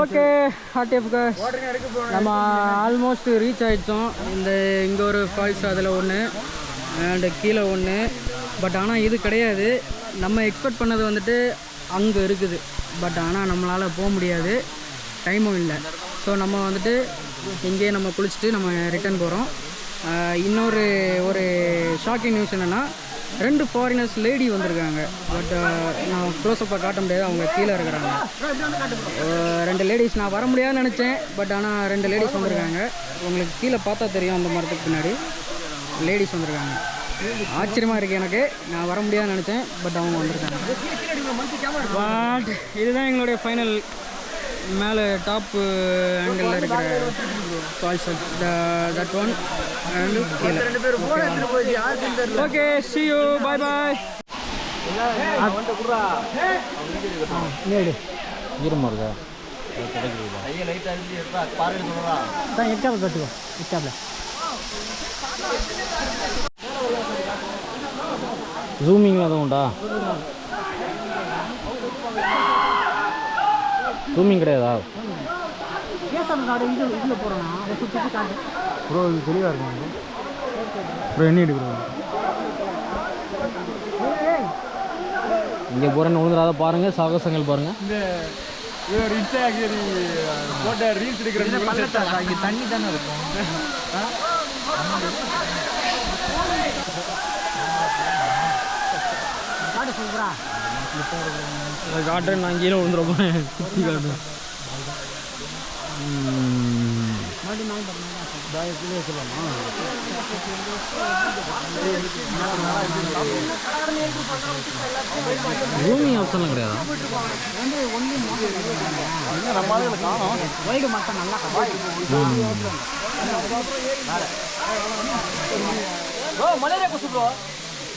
Okay ஹார்டிஎஃப்க்கு நம்ம almost reach ஆயிடுச்சோம். இந்த இங்கே ஒரு ஃபால்ஸ் அதில் ஒன்று அண்டு கீழே ஒன்று பட் ஆனால் இது கிடையாது. நம்ம எக்ஸ்பெக்ட் பண்ணது வந்துட்டு அங்கே இருக்குது. பட் ஆனால் நம்மளால் போக முடியாது. டைமும் இல்லை. ஸோ நம்ம வந்துட்டு இங்கேயே நம்ம குளிச்சுட்டு நம்ம ரிட்டர்ன் போகிறோம் இன்னொரு ஒரு ஷாக்கிங் நியூஸ் என்னென்னா ரெண்டு ஃபாரினர்ஸ் லேடி வந்திருக்காங்க. பட் uh, நான் க்ளோஸ்அப்பாக காட்ட முடியாது. அவங்க கீழே இருக்கிறாங்க. ரெண்டு லேடிஸ் நான் வர முடியாதுன்னு நினச்சேன். பட் ஆனால் ரெண்டு லேடிஸ் வந்திருக்காங்க. உங்களுக்கு கீழே பார்த்தா தெரியும் அந்த மரத்துக்கு பின்னாடி. லேடிஸ் வந்திருக்காங்க. ஆச்சரியமாக இருக்குது எனக்கு. நான் வர முடியாதுன்னு நினச்சேன். பட் அவங்க வந்திருக்காங்க. பட் இதுதான் எங்களுடைய ஃபைனல் மேலே டாப் ஆங்கிளில் இருக்கிற falls that one and okay see you bye bye தான் எட்டாவில் கட்டுவோம் எட்டாவில் ஜூமிங்கில் எதுவும் உண்டா? ஜூமிங் கிடையாதா? ப்ரோ இது தெளிவாக இருக்கும் ப்ரோ என்ன எடுக்கிறோம் இங்கே போகிறேன்னு விழுந்துடாத பாருங்கள் சாகசங்கள் பாருங்கள் தண்ணி தானே இருக்கும் சொல்கிறா அதை காட்டுறேன் நான் கீழே விழுந்துட போகிறேன் குத்தி காட்டுறேன். ஜூமிங் ஆப்ஷன்லாம் கிடையாதா? ஒய்டு மட்டும் நல்லா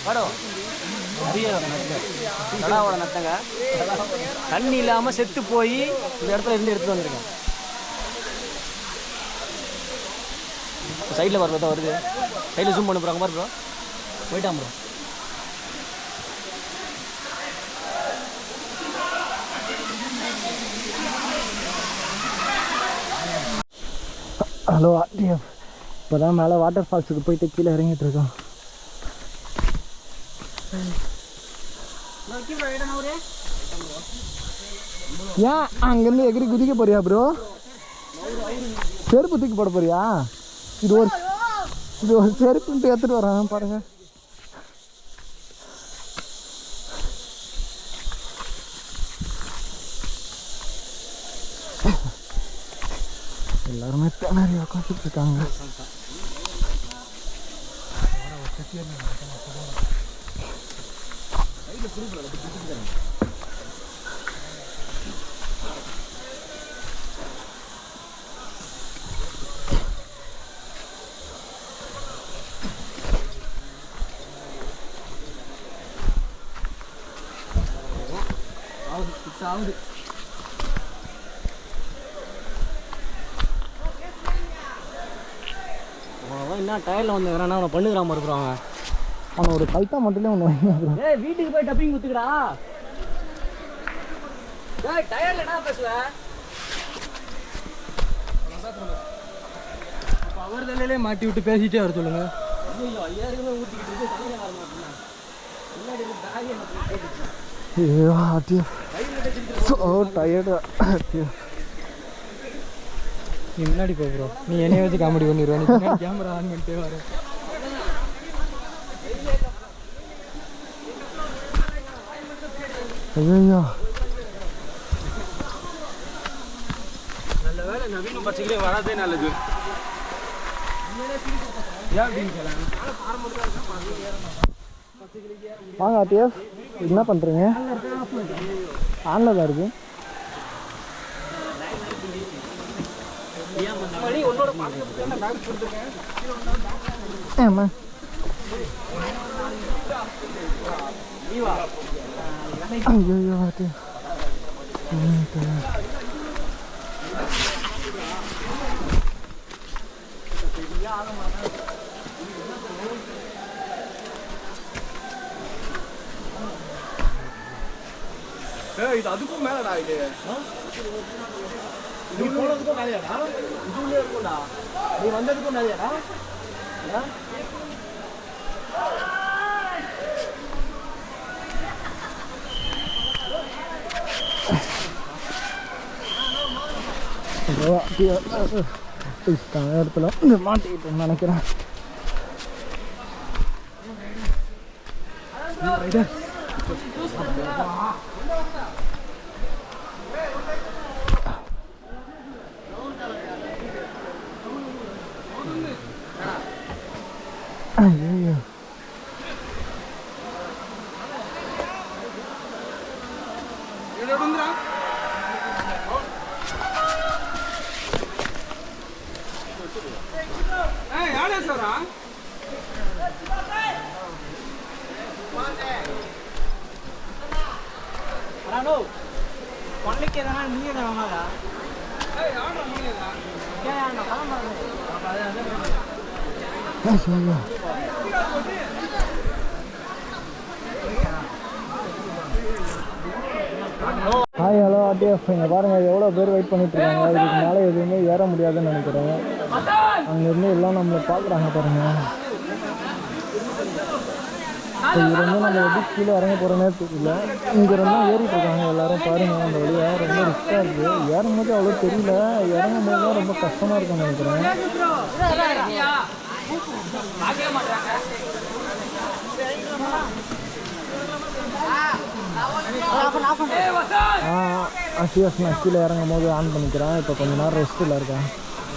கொசு ப்ரோ வாடோ நிறைய நத்தை கடாவோட தண்ணி இல்லாமல் செத்து போய் இந்த இடத்துல இருந்து எடுத்து வந்திருக்கேன். சைடில் வர தான் வருது. சைடில் ஜூம் பண்ண போகிறாங்க பாரு ப்ரோ போயிட்டான் ப்ரோ ஹலோ ஆர்டிஎஃப் இப்போ தான் மேலே வாட்டர் ஃபால்ஸுக்கு போயிட்டு கீழே இறங்கிட்டு இருக்கோம். ஏன் அங்கேருந்து எகிரி குதிக்க போறியா ப்ரோ செருப்பு தூக்கி போட போறியா? இது ஒரு இது ஒரு செருப்புன்ட்டு எடுத்துட்டு வரேன் பாருங்க. எல்லாருமே திணறி உட்காந்துட்டு இருக்காங்க. ஆகுது அவன் என்ன டயரில் வந்து வேணா அவனை பண்ணுகிறாம இருக்கிறான் அவன் ஒரு கல்ட்டா மட்டுமே ஒன்று வாங்கி. ஏய் வீட்டுக்கு போய் டப்பிங் குத்துக்கடா. டேய் டயர்ல என்ன பேசுற அவர் தலையிலே மாட்டி விட்டு பேசிட்டே வர சொல்லுங்க. ஐயோ இருக்கு. தலையில வர மாட்டேன் முன்னாடி இருந்து பேக் எனக்கு போட்டுச்சு ஐயோ அட்டியோ ஸோ டயர்டு அட்டியோ நீ முன்னாடி போ ப்ரோ நீ என்னைய வச்சு காமெடி பண்ணிடுவ நீ கேமரா ஆன் பண்ணிட்டே வர ஐயோ நல்ல வேலை நவீன பச்சைகளே வராதே நல்லது வாங்க ஆட்டியஸ் என்ன பண்ணுறீங்க ஆனில் தான் இருக்கு ஏம்மா ஐயோ ஆட்டியா இது அதுக்கும் மேலடா இது நீ போனதுக்கும் நிறையாடா இதுவுமே இருக்கும்டா நீ வந்ததுக்கும் நிறையாடா ஆ? இடத்துல மாட்டிக்கிட்டு நினைக்கிறேன் ஐயோ அண்ணா பள்ளிக்கு எதனா நீங்க தான் வாங்காதா ஐயோ ஹாய் இங்கே பாருங்கள் எவ்வளோ பேர் வெயிட் பண்ணிட்டு இருக்காங்க. இதுக்கு மேலே எதுவுமே ஏற முடியாதுன்னு நினைக்கிறேன் அங்கேருந்து எல்லாம் நம்மளை பார்க்குறாங்க பாருங்க. இப்போ இருந்து நம்ம எப்படி கீழே இறங்க போகிறோன்னே தெரியல. இங்கே இருந்தால் ஏறிட்டு இருக்காங்க எல்லாரும் பாருங்க அந்த வழியாக ரொம்ப ரிஸ்க்காக இருக்குது ஏறும் போது அவ்வளோ தெரியல. இறங்கும் போது தான் ரொம்ப கஷ்டமாக இருக்கும்னு நினைக்கிறேன். ஆ சிஎஸ் நான் கீழே இறங்கும் போது ஆன் பண்ணிக்கிறேன். இப்போ கொஞ்ச நேரம் ரெஸ்ட்டில் இருக்கேன்.